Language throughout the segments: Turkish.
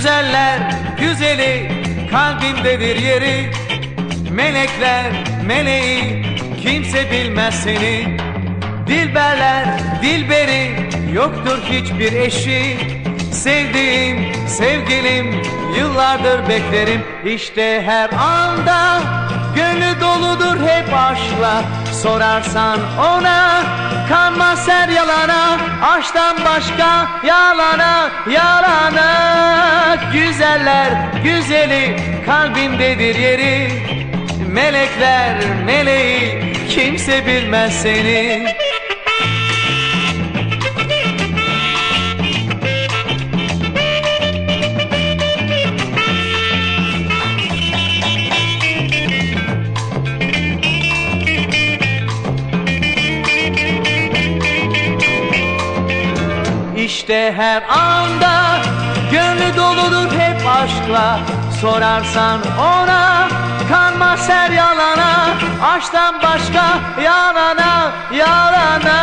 Güzeller güzeli kalbimdedir yeri. Melekler meleği kimse bilmez seni. Dilberler dilberi yoktur hiçbir eşi. Sevdiğim sevgilim yıllardır beklerim. İşte her anda gönlü doludur hep aşkla. Sorarsan ona kanmaz her yalana Aşktan başka yalana yalana. Güzeller güzeli kalbimdedir yeri. Melekler meleği kimse bilmez seni İşte her anda gönlü doludur hep aşkla. Sorarsan ona kanmaz her yalana Aşktan başka yalana yalana.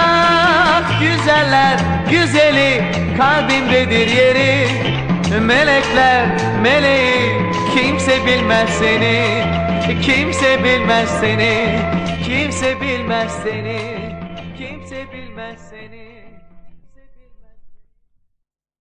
Güzeller güzeli kalbimdedir yeri. Melekler meleği kimse bilmez seni. Kimse bilmez seni. Kimse bilmez seni. Kimse bilmez seni